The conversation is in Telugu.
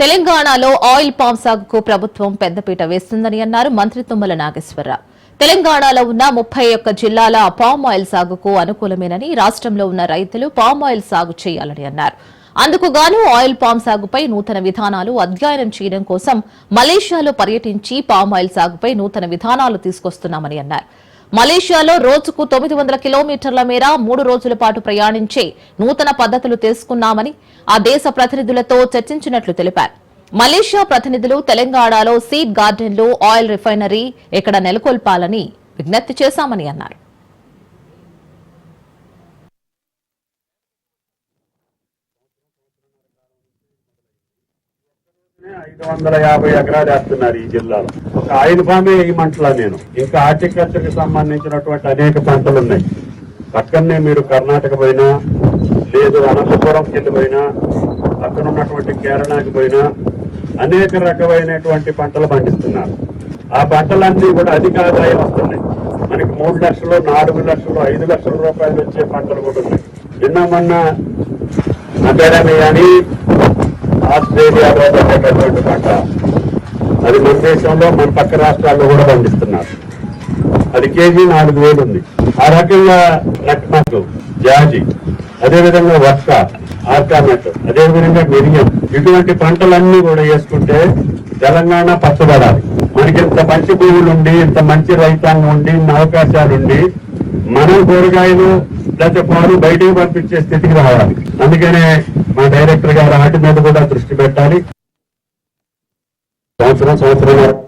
తెలంగాణలో ఆయిల్ పామ్ సాగుకు ప్రభుత్వం పెద్దపీట వేస్తుందని అన్నారు మంత్రి తుమ్మల నాగేశ్వరరావు. తెలంగాణలో ఉన్న ముప్పై ఒక్క జిల్లాల పామ్ ఆయిల్ సాగుకు అనుకూలమేనని రాష్ట్రంలో ఉన్న రైతులు పామ్ ఆయిల్ సాగు చేయాలని అన్నారు. అందుకు గాను ఆయిల్ పామ్ సాగుపై నూతన విధానాలు అధ్యయనం చేయడం కోసం మలేషియాలో పర్యటించి పామ్ ఆయిల్ సాగుపై నూతన విధానాలు తీసుకొస్తున్నామని అన్నారు. మలేషియాలో రోజుకు తొమ్మిది వందల కిలోమీటర్ల మేర మూడు రోజుల పాటు ప్రయాణించే నూతన పద్ధతులు తెలుసుకున్నామని ఆ దేశ ప్రతినిధులతో చర్చించినట్లు తెలిపారు. మలేషియా ప్రతినిధులు తెలంగాణలో సీడ్ గార్డెన్లు ఆయిల్ రిఫైనరీ ఇక్కడ నెలకొల్పాలని విజ్ఞప్తి చేశామని అన్నారు. ఐదు వందల యాభై ఎకరాలు వేస్తున్నారు ఈ జిల్లాలో. ఒక ఆయిల్ ఫామే వేయమంటలా నేను. ఇంకా హార్టికల్చర్కి సంబంధించినటువంటి అనేక పంటలు ఉన్నాయి పక్కనే మీరు కర్ణాటక పోయినా లేదు అనంతపురం కింద పోయినా పక్కన ఉన్నటువంటి కేరళకి పోయినా అనేక రకమైనటువంటి పంటలు పండిస్తున్నారు. ఆ పంటలన్నీ కూడా అధిక ఆదాయం వస్తున్నాయి. మనకి మూడు లక్షలు నాలుగు లక్షలు ఐదు లక్షల రూపాయలు వచ్చే పంటలు కూడా ఉన్నాయి. నిన్న మొన్న అకాడమీ అని ఆస్ట్రేలియాలో పంట అది మన దేశంలో మన పక్క రాష్ట్రాల్లో కూడా పండిస్తున్నారు. అది కేజీ నాలుగు వేలు ఉంది. ఆ రకంగా నక్నక్ జాజి అదేవిధంగా వక్క ఆర్కానట్ అదేవిధంగా మిరియం ఇటువంటి పంటలన్నీ కూడా వేసుకుంటే తెలంగాణ పచ్చబడాలి. మనకి ఇంత మంచి భూములు ఉండి ఇంత మంచి రైతాంగం ఉండి ఇన్ని అవకాశాలు ఉండి మనం కూరగాయలు లేకపోతే పాలు బయటకు పంపించే స్థితికి రావాలి. అందుకనే మా డైరెక్టర్ గారు వాటి మీద కూడా దృష్టి పెట్టాలి. సంవత్సరం సంవత్సరం.